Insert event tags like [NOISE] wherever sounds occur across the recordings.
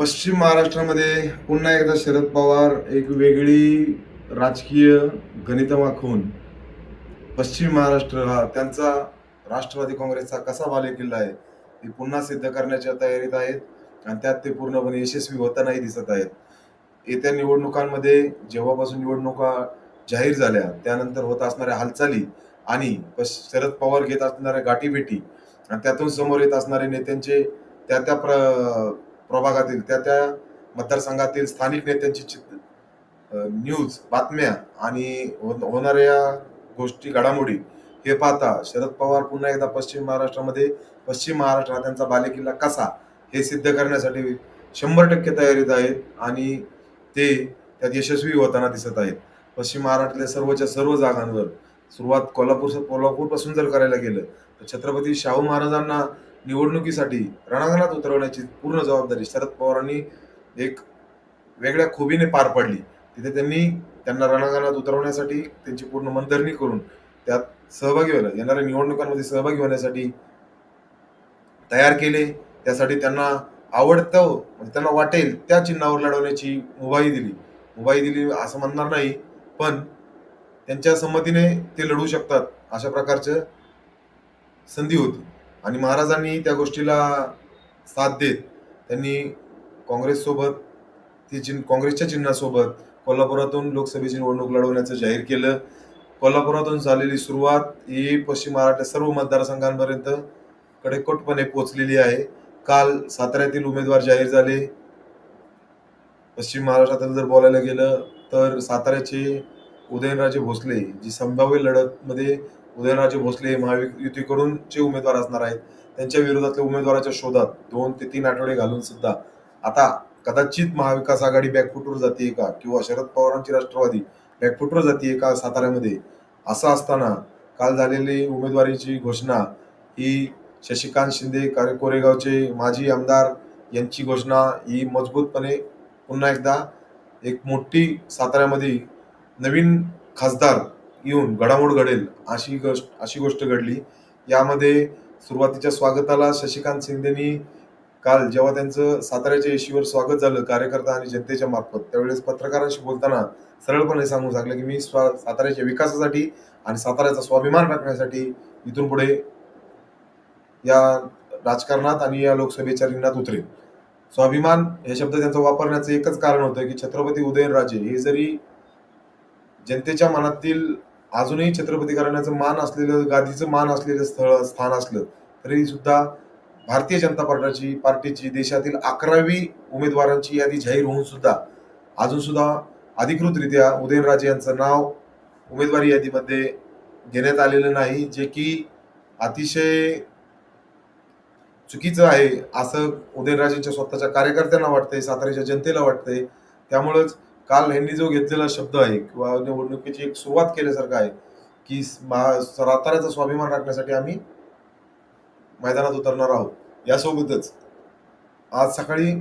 पश्चिम महाराष्ट्रामध्ये पुन्हा एकदा शरद पवार एक वेगळी राजकीय गणित आखून पश्चिम महाराष्ट्र हा त्यांचा राष्ट्रवादी काँग्रेसचा कसा बालेकिल्ला आहे ते पुन्हा सिद्ध करण्याच्या तयारीत आहेत आणि त्यात ते पूर्णपणे यशस्वी होतानाही दिसत आहेत. येत्या निवडणुकांमध्ये जेव्हापासून निवडणुका जाहीर झाल्या त्यानंतर होत असणाऱ्या हालचाली आणि पश- शरद पवार घेत असणाऱ्या गाठीभेटी आणि त्यातून समोर येत असणारे नेत्यांचे त्या त्या प्र प्रभागातील त्या त्या मतदारसंघातील स्थानिक नेत्यांची चित- न्यूज बातम्या आणि होणाऱ्या गोष्टी घडामोडी हे पाहता शरद पवार पुन्हा एकदा पश्चिम महाराष्ट्रामध्ये पश्चिम महाराष्ट्र त्यांचा बालेकिल्ला कसा हे सिद्ध करण्यासाठी शंभर टक्के तयारीत आहेत आणि ते त्यात यशस्वी होताना दिसत आहेत. पश्चिम महाराष्ट्रातल्या सर्वच्या सर्व जागांवर सुरुवात कोल्हापूर कोल्हापूरपासून जर करायला गेलं तर छत्रपती शाहू महाराजांना निवडणुकीसाठी रणांगणात उतरवण्याची पूर्ण जबाबदारी शरद पवारांनी एक वेगळ्या खुबीने पार पाडली. तिथे त्यांनी त्यांना रणांगणात उतरवण्यासाठी त्यांची पूर्ण मनधरणी करून त्यात सहभागी व्हायला येणाऱ्या निवडणुकांमध्ये सहभागी होण्यासाठी तयार केले. त्यासाठी त्यांना आवडतं म्हणजे त्यांना वाटेल त्या चिन्हावर लढवण्याची मुभाई दिली. मुभाई दिली असं म्हणणार नाही पण त्यांच्या संमतीने ते लढू शकतात अशा प्रकारचं संधी होती. आणि महाराजांनी त्या गोष्टीला साथ देत त्यांनी काँग्रेससोबत ती चिन्ह काँग्रेसच्या चिन्हासोबत कोल्हापुरातून लोकसभेची निवडणूक लढवण्याचं जाहीर केलं. कोल्हापुरातून झालेली सुरुवात ही पश्चिम महाराष्ट्र सर्व मतदारसंघांपर्यंत कडेकोटपणे पोचलेली आहे. काल साताऱ्यातील उमेदवार जाहीर झाले. पश्चिम महाराष्ट्रातील जर बोलायला गेलं तर साताऱ्याचे उदयनराजे भोसले जी संभाव्य लढतमध्ये उदयनराजे भोसले महायुतीकडूनचे उमेदवार असणार आहेत. त्यांच्या विरोधातल्या उमेदवाराच्या शोधात दोन ते तीन आठवडे घालून सुद्धा आता कदाचित महाविकास आघाडी बॅकफुटवर जाते का? किंवा शरद पवारांची राष्ट्रवादी बॅकफुटवर जाते का साताऱ्यामध्ये? असं असताना काल झालेली उमेदवारीची घोषणा ही शशिकांत शिंदे कार्य कोरेगावचे माजी आमदार यांची घोषणा ही मजबूतपणे पुन्हा एकदा एक मोठी साताऱ्यामध्ये नवीन खासदार येऊन घडामोड घडेल अशी गोष्ट अशी गोष्ट घडली. यामध्ये सुरुवातीच्या स्वागताला शशिकांत शिंदेनी काल जेव्हा त्यांचं साताऱ्याच्या येशीवर स्वागत झालं कार्यकर्ता आणि जनतेच्या मार्फत त्यावेळेस पत्रकारांशी बोलताना सरळपणे सांगू सांगलं की मी स्वा साताऱ्याच्या विकासासाठी आणि साताऱ्याचा स्वाभिमान राखण्यासाठी इथून पुढे या राजकारणात आणि या लोकसभेच्या रिंगणात उतरेल स्वाभिमान हे शब्द त्यांचा वापरण्याचं एकच कारण होतं की छत्रपती उदयनराजे हे जरी जनतेच्या मनातील अजूनही छत्रपती घराण्याचं मान असलेलं गादीचं मान असलेलं स्थळ स्थान असलं तरी सुद्धा भारतीय जनता पार्टीची पार्टीची देशातील अकरावी उमेदवारांची यादी जाहीर होऊन सुद्धा अजून सुद्धा अधिकृतरित्या उदयनराजे यांचं नाव उमेदवारी यादीमध्ये घेण्यात आलेलं नाही जे की अतिशय चुकीचं आहे असं उदयनराजेंच्या स्वतःच्या कार्यकर्त्यांना वाटतंय साताऱ्याच्या जनतेला वाटतंय. त्यामुळंच काल यांनी जो घेतलेला शब्द आहे किंवा निवडणुकीची एक सुरुवात केल्यासारखं आहे की साताऱ्याचा स्वाभिमान राखण्यासाठी आम्ही मैदानात उतरणार आहोत. यासोबतच आज सकाळी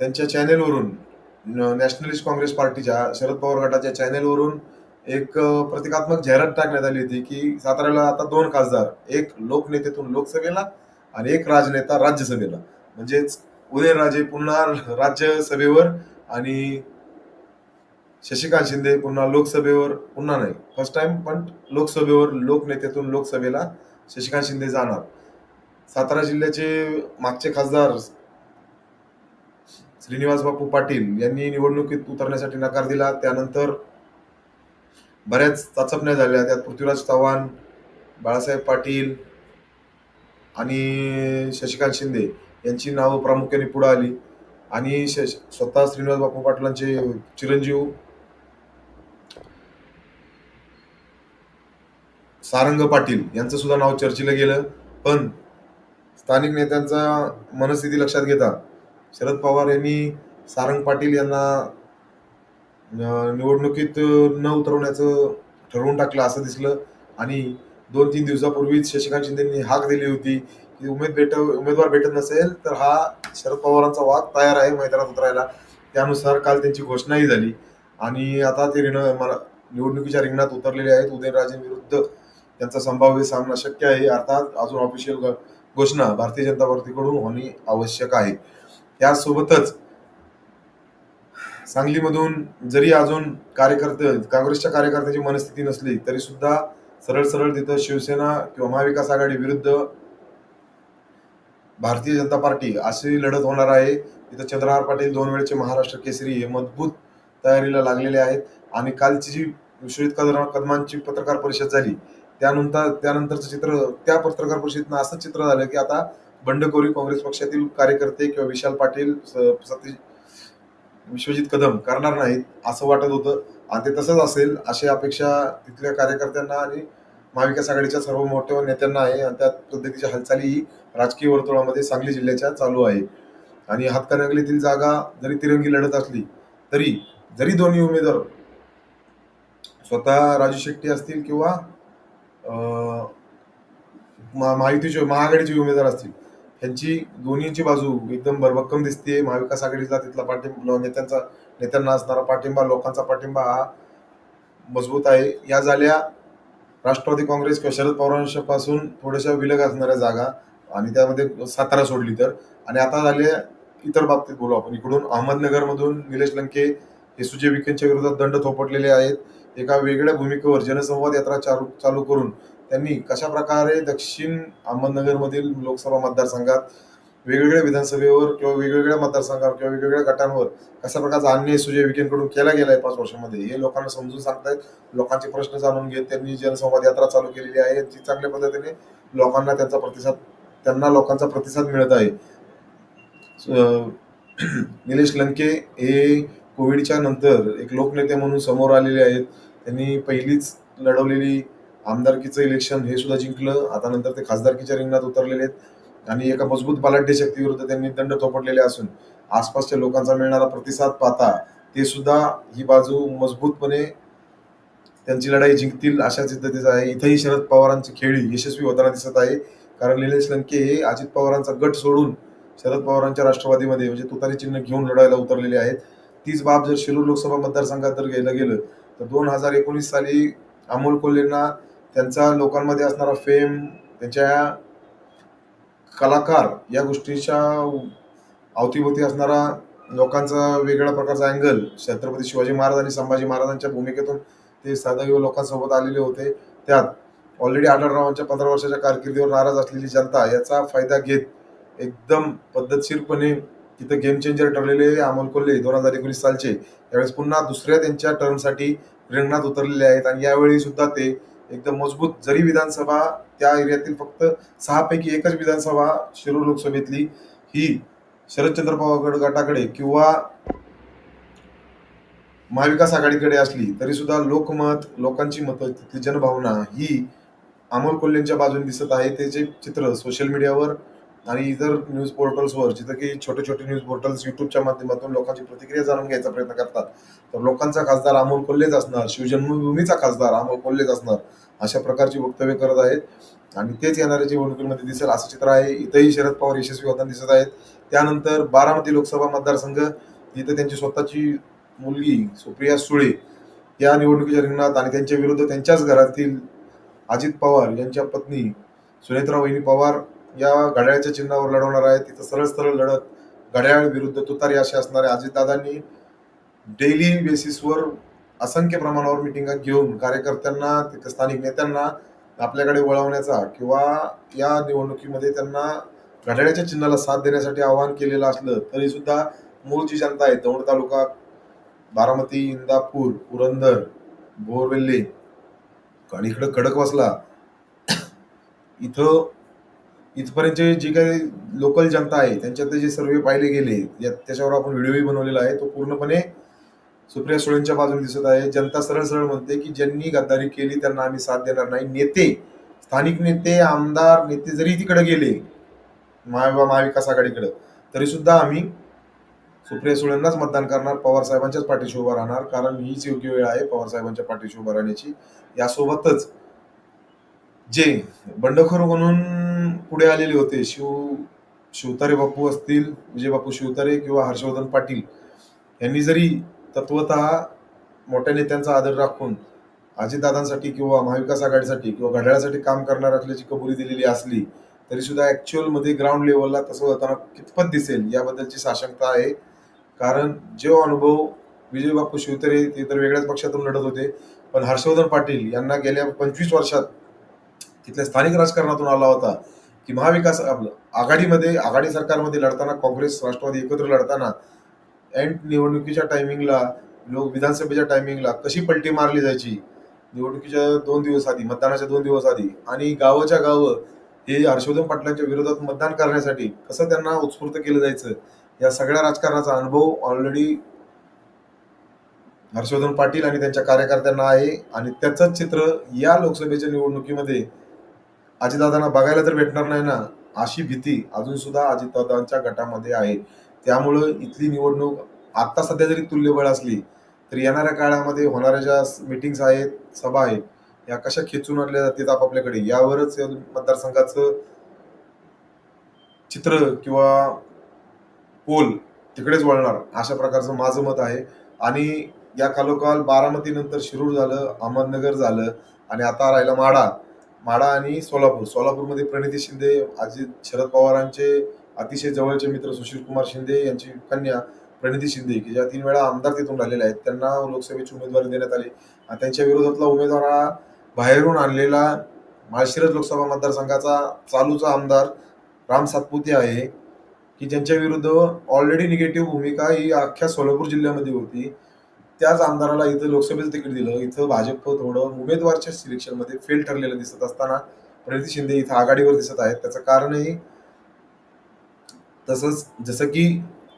त्यांच्या चॅनेलवरून नॅशनलिस्ट काँग्रेस पार्टीच्या शरद पवार गटाच्या चॅनेलवरून एक प्रतिकात्मक जाहिरात टाकण्यात आली होती की साताऱ्याला आता दोन खासदार एक लोकनेतेतून लोकसभेला आणि एक राजनेता राज्यसभेला. म्हणजेच उदयनराजे पुन्हा राज्यसभेवर आणि शशिकांत शिंदे पुन्हा लोकसभेवर पुन्हा नाही फर्स्ट टाइम पण लोकसभेवर लोकनेत्यातून लोकसभेला शशिकांत शिंदे जाणार. सातारा जिल्ह्याचे मागचे खासदार श्रीनिवास बापू पाटील यांनी निवडणुकीत उतरण्यासाठी नकार दिला. त्यानंतर बऱ्याच चाचपण्या झाल्या. त्यात पृथ्वीराज चव्हाण बाळासाहेब पाटील आणि शशिकांत शिंदे यांची नावं प्रामुख्याने पुढे आली. आणि स्वतः श्रीनिवास बापू पाटलांचे चिरंजीव. सारंग पाटील यांचं सुद्धा नाव चर्चेला गेलं. पण स्थानिक नेत्यांचा मनस्थिती लक्षात घेता शरद पवार यांनी सारंग पाटील यांना निवडणुकीत न उतरवण्याचं ठरवून टाकलं असं दिसलं. आणि दोन तीन दिवसापूर्वीच शशिकांत शिंदेनी हाक दिली होती. की उमेद भेट उमेदवार भेटत नसेल तर हा शरद पवारांचा वाद तयार आहे मैदानात उतरायला. त्यानुसार काल त्यांची घोषणाही झाली. आणि आता ते रिण मला निवडणुकीच्या रिंगणात उतरलेले आहेत. उदयनराजेंविरुद्ध त्यांचा संभाव्य सामना शक्य आहे. अर्थात अजून ऑफिशियल घोषणा भारतीय जनता पार्टीकडून होणे आवश्यक आहे. त्यासोबतच सांगलीमधून जरी अजून कार्यकर्ते काँग्रेसच्या कार्यकर्त्याची मनस्थिती नसली तरी सुद्धा सरळ सरळ तिथं शिवसेना किंवा महाविकास आघाडी विरुद्ध भारतीय जनता पार्टी अशी लढत होणार आहे. तिथं चंद्रहार पाटील दोन वेळचे महाराष्ट्र केसरी हे मजबूत तयारीला लागलेले आहेत. आणि कालची जी विश्वजित कदम कदमांची पत्रकार परिषद झाली त्यानंतर त्यानंतरचं चित्र त्या पत्रकार परिषदेनं असं चित्र झालं की आता बंडखोरी काँग्रेस पक्षातील कार्यकर्ते किंवा विशाल पाटील स- सतीश विश्वजित कदम करणार नाहीत असं वाटत होतं. आणि ते तसंच असेल अशी अपेक्षा तिथल्या कार्यकर्त्यांना आणि महाविकास आघाडीच्या सर्व मोठ्या नेत्यांना आहे आणि त्या पद्धतीच्या हालचाली ही राजकीय वर्तुळामध्ये सांगली जिल्ह्याच्या चालू आहे. आणि हातकणंगलीतील जागा जरी तिरंगी लढत असली तरी जरी दोन्ही उमेदवार स्वतः राजू शेट्टी असतील किंवा महायुतीचे महाआघाडीचे उमेदवार असतील ह्यांची दोन्हीची बाजू एकदम भरभक्कम दिसते महाविकास आघाडीचा तिथला पाठिंबा नेत्यांचा नेत्यांना असणारा पाठिंबा लोकांचा पाठिंबा हा मजबूत आहे. या झाल्या राष्ट्रवादी काँग्रेस किंवा शरद पवारांपासून थोड्याशा विलग असणाऱ्या जागा आणि त्यामध्ये सातारा सोडली तर. आणि आता झाले इतर बाबतीत बोलू आपण. इकडून अहमदनगरमधून निलेश लंके हे सुजय विखेंच्या विरोधात दंड थोपटलेले आहेत. एका वेगळ्या भूमिकेवर जनसंवाद यात्रा चालू चालू करून त्यांनी कशा प्रकारे दक्षिण अहमदनगरमधील लोकसभा मतदारसंघात वेगवेगळ्या विधानसभेवर किंवा वेगवेगळ्या मतदारसंघावर किंवा वेगवेगळ्या गटांवर कशा प्रकारचा अन्याय सुजय विखेंकडून केला गेलाय पाच वर्षामध्ये हे लोकांना समजून सांगतायत. लोकांचे प्रश्न जाणून घेत त्यांनी जनसंवाद यात्रा चालू केलेली आहे. जी चांगल्या पद्धतीने लोकांना त्यांचा प्रतिसाद त्यांना लोकांचा प्रतिसाद मिळत आहे. [CLEARS THROAT] निलेश लंके हे कोविडच्या नंतर एक लोकनेते म्हणून समोर आलेले आहेत. त्यांनी पहिलीच लढवलेली आमदारकीचं इलेक्शन हे सुद्धा जिंकलं. आता नंतर ते खासदारकीच्या रिंगणात उतरलेले आहेत. आणि एका मजबूत बलाढ्य शक्तीविरुद्ध त्यांनी दंड थोपटलेले असून आसपासच्या लोकांचा मिळणारा प्रतिसाद पाहता ते सुद्धा ही बाजू मजबूतपणे त्यांची लढाई जिंकतील अशा सिद्धतेचा आहे. इथेही शरद पवारांची खेळी यशस्वी होताना दिसत आहे. कारण निलेश लंके हे अजित पवारांचा गट सोडून शरद पवारांच्या राष्ट्रवादीमध्ये म्हणजे तुतारी चिन्ह घेऊन लढायला उतरलेले आहेत. तीच बाब जर शिरूर लोकसभा मतदारसंघात जर घ्यायला गेलं तर दोन हजार एकोणीस साली अमोल कोल्हेंना त्यांचा लोकांमध्ये असणारा फेम त्यांच्या कलाकार या गोष्टीच्या अवतीभोवती असणारा लोकांचा वेगळ्या प्रकारचा अँगल छत्रपती शिवाजी महाराज आणि संभाजी महाराजांच्या भूमिकेतून ते सदैव लोकांसोबत आलेले होते. त्यात ऑलरेडी आढळरावांच्या पंधरा वर्षाच्या कारकिर्दीवर नाराज असलेली जनता याचा फायदा घेत एकदम पद्धतशीरपणे तिथं गेम चेंजर ठरलेले अमोल कोल्हे दोन हजार एकोणीस सालचे त्यावेळेस पुन्हा दुसऱ्या त्यांच्या टर्मसाठी रिंगणात उतरलेले आहेत. आणि यावेळी सुद्धा ते एकदम मजबूत. जरी विधानसभा त्या एरियातील फक्त सहापैकी एकच विधानसभा शिरूर लोकसभेतली ही शरदचंद्र पवार गटाकडे किंवा महाविकास आघाडीकडे असली तरी सुद्धा लोकमत लोकांची मतं तिथली जनभावना ही अमोल कोल्हेंच्या बाजूने दिसत आहे. त्याचे चित्र सोशल मीडियावर आणि इतर न्यूज पोर्टल्सवर जिथं की छोटे छोटे न्यूज पोर्टल्स युट्यूबच्या माध्यमातून लोकांची प्रतिक्रिया जाणून घ्यायचा प्रयत्न करतात. तर लोकांचा खासदार अमोल कोल्हेच असणार शिवजन्मभूमीचा खासदार अमोल कोल्हेच असणार अशा प्रकारची वक्तव्य करत आहेत. आणि तेच येणाऱ्या निवडणुकीमध्ये दिसेल असं चित्र आहे. इथंही शरद पवार यशस्वी होताना दिसत आहेत. त्यानंतर बारामती लोकसभा मतदारसंघ इथं त्यांची स्वतःची मुलगी सुप्रिया सुळे या निवडणुकीच्या रिंगणात आणि त्यांच्या विरुद्ध त्यांच्याच घरातील अजित पवार यांच्या पत्नी सुनेत्रा वहिनी पवार या घड्याळाच्या चिन्हावर लढवणार आहे. तिथं सरळ सरळ लढत घड्याळ विरुद्ध तुतारी असे असणारे अजितदादांनी डेली बेसिसवर असंख्य प्रमाणावर मिटिंगा घेऊन कार्यकर्त्यांना तिथं स्थानिक नेत्यांना आपल्याकडे वळवण्याचा किंवा या निवडणुकीमध्ये त्यांना घड्याळाच्या चिन्हाला साथ देण्यासाठी आवाहन केलेलं असलं तरी सुद्धा मूळ जी जनता आहे. दौंड तालुका बारामती इंदापूर पुरंदर बोरवेल्ले आणि इकडं खडकवासला इथं इथपर्यंतचे जी काही लोकल जनता आहे त्यांच्यात जे सर्वे पाहिले गेले त्याच्यावर आपण व्हिडिओही बनवलेला आहे तो पूर्णपणे सुप्रिया सुळेंच्या बाजूने दिसत आहे. जनता सरळ सरळ म्हणते की ज्यांनी गद्दारी केली त्यांना आम्ही साथ देणार नाही. नेते स्थानिक नेते आमदार नेते जरी तिकडे गेले महा महाविकास आघाडीकडे तरी सुद्धा आम्ही सुप्रिया सुळेंनाच मतदान करणार पवार साहेबांच्याच पाठीशी उभा राहणार. कारण हीच योग्य वेळ आहे पवार साहेबांच्या पाठीशी उभा राहण्याची. यासोबतच जे बंडखोर म्हणून पुढे आलेले होते. शिव शिवतारे बापू असतील विजय बापू शिवतारे किंवा हर्षवर्धन पाटील यांनी जरी तत्वत मोठ्या नेत्यांचा आदर राखून अजितदादांसाठी किंवा महाविकास आघाडीसाठी किंवा घड्याळासाठी काम करणार असल्याची कबुली दिलेली असली तरी सुद्धा ऍक्च्युअलमध्ये ग्राउंड लेवलला तसं होताना कितपत दिसेल याबद्दलची साशंकता आहे. कारण जो अनुभव विजय बापू शिवतरे ते तर वेगळ्याच पक्षातून लढत होते. पण हर्षवर्धन पाटील यांना गेल्या पंचवीस वर्षात तिथल्या स्थानिक राजकारणातून आला होता. की महाविकास आपलं आघाडीमध्ये आघाडी सरकारमध्ये लढताना काँग्रेस राष्ट्रवादी एकत्र लढताना एंड निवडणुकीच्या टायमिंगला लोक विधानसभेच्या टायमिंगला कशी पलटी मारली जायची? निवडणुकीच्या दोन दिवस आधी मतदानाच्या दोन दिवस आधी आणि गावाच्या गावं हे हर्षवर्धन पाटलांच्या विरोधात मतदान करण्यासाठी कसं त्यांना उत्स्फूर्त केलं जायचं? या सगळ्या राजकारणाचा अनुभव ऑलरेडी हर्षवर्धन पाटील आणि त्यांच्या कार्यकर्त्यांना आहे आणि त्याचंच चित्र या लोकसभेच्या निवडणुकीमध्ये अजितदादांना बघायला तर भेटणार नाही ना. अशी भीती अजून सुद्धा अजितदादांच्या गटामध्ये आहे. त्यामुळं इथली निवडणूक आत्ता सध्या जरी तुल्यबळ असली तर येणाऱ्या काळामध्ये होणाऱ्या ज्या मिटिंग्स आहेत सभा आहेत या कशा खेचून आणल्या जातील आपापल्याकडे यावरच मतदारसंघाचं चित्र किंवा पोल तिकडेच वळणार अशा प्रकारचं माझं मत आहे. आणि या कालोकाल बारामतीनंतर शिरूर झालं अहमदनगर झालं आणि आता राहिला माडा माडा आणि सोलापूर. सोलापूरमध्ये प्रणिती शिंदे अजित शरद पवारांचे अतिशय जवळचे मित्र सुशील कुमार शिंदे यांची कन्या प्रणिती शिंदे की ज्या तीन वेळा आमदार तिथून राहिलेल्या आहेत. त्यांना लोकसभेची उमेदवारी देण्यात आली. आणि त्यांच्या विरोधातला उमेदवार हा बाहेरून आणलेला माळशिरस लोकसभा मतदारसंघाचा चालूचा आमदार राम सातपुते आहे की ज्यांच्या विरुद्ध ऑलरेडी निगेटिव्ह भूमिका ही अख्ख्या सोलापूर जिल्ह्यामध्ये होती. त्याच आमदाराला इथं लोकसभेचं तिकीट दिलं. इथं भाजप थोडं उमेदवारच्या सिलेक्शनमध्ये फेल ठरलेलं दिसत असताना प्रणिती शिंदे इथं आघाडीवर दिसत आहेत. त्याचं कारणही तसंच जसं की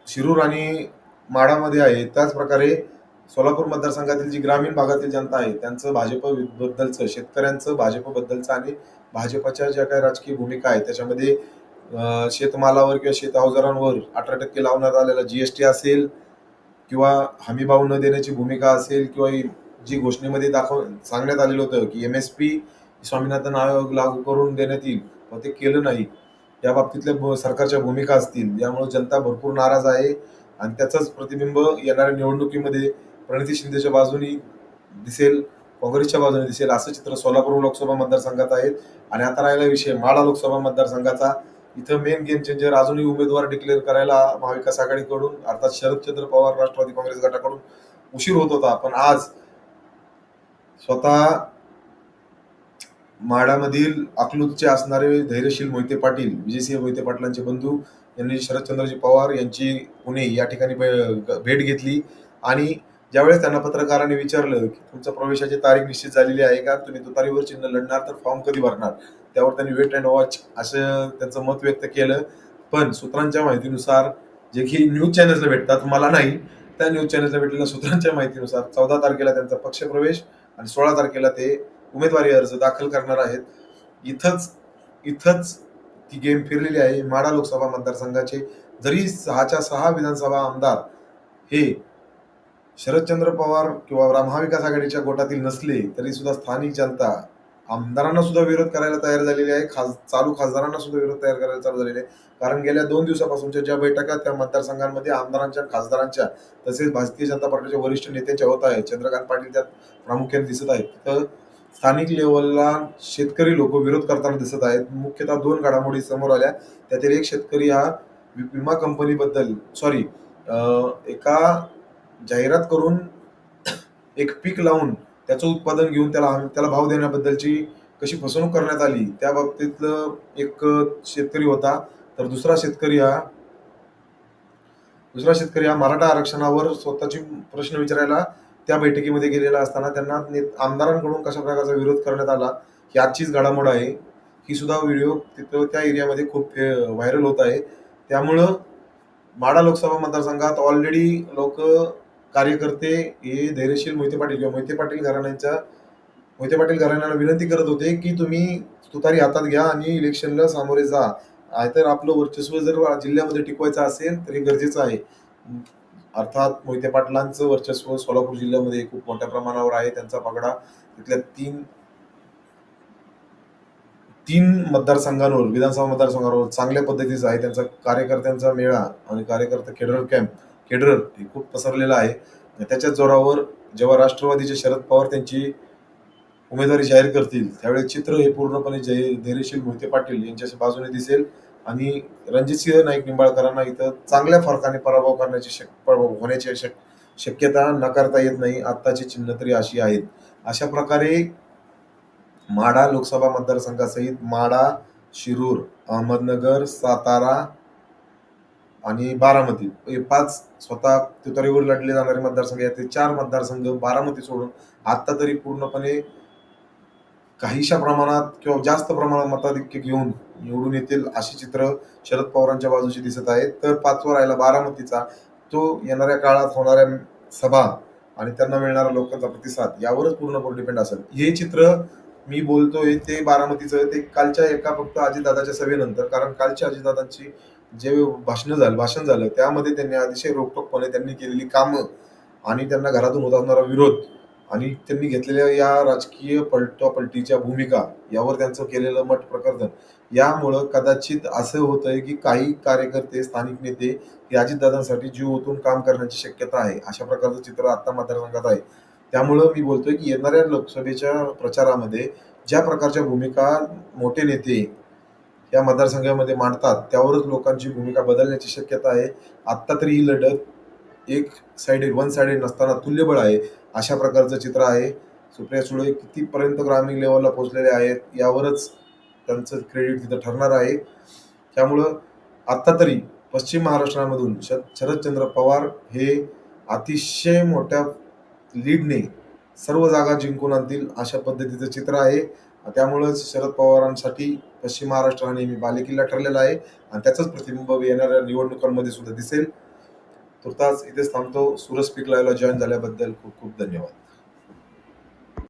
शिरूर आणि माडामध्ये आहे त्याच प्रकारे सोलापूर मतदारसंघातील जी ग्रामीण भागातील जनता आहे त्यांचं भाजपबद्दलचं शेतकऱ्यांचं भाजपबद्दलचं आणि भाजपच्या ज्या काही राजकीय भूमिका आहे त्याच्यामध्ये शेतमालावर किंवा शेत अवजारांवर अठरा टक्के लावण्यात आलेला जीएसटी असेल किंवा हमीभाव न देण्याची भूमिका असेल किंवा जी घोषणेमध्ये दाखव सांगण्यात आलेलं होतं की एम एस पी स्वामीनाथन आयोग लागू करून देण्यात येईल पण ते केलं नाही. या बाबतीतल्या सरकारच्या भूमिका असतील यामुळे जनता भरपूर नाराज आहे आणि त्याचाच प्रतिबिंब येणाऱ्या निवडणुकीमध्ये प्रणिती शिंदेच्या बाजूनी दिसेल काँग्रेसच्या बाजूने दिसेल असं चित्र सोलापूर लोकसभा मतदारसंघात आहे आणि आता राहिला विषय माळा लोकसभा मतदारसंघाचा. इथं मेन गेम चेंजर अजूनही उमेदवार डिक्लेअर करायला महाविकास आघाडीकडून अर्थात शरदचंद्र पवार राष्ट्रवादी काँग्रेस गटाकडून उशीर होत होता. पण आज स्वतः माडामधील अकलूतचे असणारे धैर्यशील मोहिते पाटील विजयसिंह मोहिते पाटलांचे बंधू यांनी शरदचंद्रजी पवार यांची पुणे या ठिकाणी भेट घेतली. आणि ज्यावेळेस त्यांना पत्रकारांनी विचारलं की तुमच्या प्रवेशाची तारीख निश्चित झालेली आहे का? तुम्ही तुतारीवर चिन्ह लढणार तर फॉर्म कधी भरणार? त्यावर त्यांनी वेट अँड वॉच असं त्यांचं मत व्यक्त केलं. पण सूत्रांच्या माहितीनुसार जे की न्यूज चॅनल्सला भेटतात मला नाही. त्या न्यूज चॅनलला भेटलेल्या सूत्रांच्या माहितीनुसार चौदा तारखेला त्यांचा पक्षप्रवेश आणि सोळा तारखेला ते उमेदवारी अर्ज दाखल करणार आहेत. इथंच इथंच ती गेम फिरलेली आहे. माडा लोकसभा मतदारसंघाचे जरी सहाच्या सहा विधानसभा आमदार हे शरदचंद्र पवार किंवा महाविकास आघाडीच्या गोटातील नसले तरी सुद्धा स्थानिक जनता आमदारांना सुद्धा विरोध करायला तयार झालेली आहे. खास चालू खासदारांना सुद्धा विरोध तयार करायला चालू झालेले आहे. कारण गेल्या दोन दिवसापासूनच्या ज्या बैठका त्या मतदारसंघांमध्ये आमदारांच्या खासदारांच्या तसेच भारतीय जनता पार्टीच्या वरिष्ठ नेत्यांच्या होत आहेत. चंद्रकांत पाटील त्यात प्रामुख्याने दिसत आहेत. तर स्थानिक लेवलला शेतकरी लोक विरोध करताना दिसत आहेत. मुख्यतः दोन घडामोडी समोर आल्या. त्यातील एक शेतकरी हा वि- विमा कंपनीबद्दल सॉरी एका जाहिरात करून एक पीक लावून त्याचं उत्पादन घेऊन त्याला त्याला भाव देण्याबद्दलची कशी फसवणूक करण्यात आली त्या बाबतीतलं एक शेतकरी होता. तर दुसरा शेतकरी हा दुसरा शेतकरी हा मराठा आरक्षणावर स्वतःची प्रश्न विचारायला त्या बैठकीमध्ये गेलेला असताना त्यांना आमदारांकडून कशा प्रकारचा विरोध करण्यात आला ही आजचीच घडामोड आहे. ही सुद्धा व्हिडिओ तिथं त्या एरियामध्ये खूप व्हायरल होत आहे. त्यामुळं माडा लोकसभा मतदारसंघात ऑलरेडी लोक कार्यकर्ते हे धैर्यशील मोहिते पाटील किंवा मोहिते पाटील घराण्याच्या मोहिते पाटील घराण्यांना विनंती करत होते की तुम्ही तुतारी हातात घ्या आणि इलेक्शनला सामोरे जा. तर आपलं वर्चस्व जर जिल्ह्यामध्ये टिकवायचं असेल तर हे गरजेचं आहे. अर्थात मोहिते पाटलांचं वर्चस्व सोलापूर जिल्ह्यामध्ये खूप मोठ्या प्रमाणावर आहे. त्यांचा पगडा तिथल्या तीन तीन मतदारसंघांवर विधानसभा मतदारसंघावर चांगल्या पद्धतीचा आहे. त्यांचा कार्यकर्त्यांचा मेळा आणि कार्यकर्ता केडर कॅम्प केडर हे खूप पसरलेलं आहे. आणि त्याच्याच जोरावर जेव्हा राष्ट्रवादीचे शरद पवार त्यांची उमेदवारी जाहीर करतील त्यावेळेस चित्र हे पूर्णपणे जय धैर्यशील मोहिते पाटील यांच्या बाजूने दिसेल. आणि रणजितसिंह नाईक निंबाळकरांना इथं चांगल्या फरकाने पराभव करण्याची शक पराभव होण्याची शक शक्यता नकारता येत नाही आत्ताची चिन्ह तरी अशी आहेत. अशा प्रकारे माढा लोकसभा मतदारसंघासहित माढा शिरूर अहमदनगर सातारा आणि बारामती. हे पाच स्वतः तुतारीवर लढले जाणारे मतदारसंघ आहेत. ते चार मतदारसंघ बारामती सोडून आत्ता तरी पूर्णपणे काहीशा प्रमाणात किंवा जास्त प्रमाणात मताधिक्य घेऊन निवडून येतील अशी चित्र शरद पवारांच्या बाजूची दिसत आहेत तर पाचवा राहिला बारामतीचा. तो येणाऱ्या काळात होणाऱ्या सभा आणि त्यांना मिळणारा लोकांचा प्रतिसाद यावरच पूर्णपणे डिपेंड असेल. हे चित्र मी बोलतोय ते बारामतीचं ते कालच्या एका फक्त अजितदादाच्या सभेनंतर कारण कालच्या अजितदादांची जे भाषण झालं भाषण झालं त्यामध्ये त्यांनी अतिशय रोखटोकपणे त्यांनी केलेली कामं आणि त्यांना घरातून होत असणारा विरोध आणि त्यांनी घेतलेल्या या राजकीय पलटापलटीच्या भूमिका यावर त्यांचं केलेलं मत प्रकर्तन यामुळं कदाचित असं होतंय की काही कार्यकर्ते स्थानिक नेते हे अजितदादांसाठी जीव ओतून काम करण्याची शक्यता आहे. अशा प्रकारचं चित्र आता मतदारसंघात आहे. त्यामुळं मी बोलतोय की येणाऱ्या लोकसभेच्या प्रचारामध्ये ज्या प्रकारच्या भूमिका मोठे नेते या मतदारसंघामध्ये मांडतात त्यावरच लोकांची भूमिका बदलण्याची शक्यता आहे. आत्ता तरी ही लढत एक साइडेड वन साइडेड नसताना तुल्यबळ आहे अशा प्रकारचं चित्र आहे. सुप्रिया सुळे कितीपर्यंत ग्रामीण लेवलला पोहोचलेले आहेत यावरच त्यांचं क्रेडिट तिथं ठरणार आहे. त्यामुळं आत्ता तरी पश्चिम महाराष्ट्रामधून शरदचंद्र पवार हे अतिशय मोठ्या लीडने सर्व जागा जिंकून आणतील अशा पद्धतीचं चित्र आहे. त्यामुळंच शरद पवारांसाठी पश्चिम महाराष्ट्र हा नेहमी बालेकिल्ला ठरलेला आहे आणि त्याचंच प्रतिबिंब येणाऱ्या निवडणुकांमध्ये सुद्धा दिसेल. तुर्तास इथेच थांबतो. सूरज पीक लायला जॉईन झाल्याबद्दल खूप खूप धन्यवाद.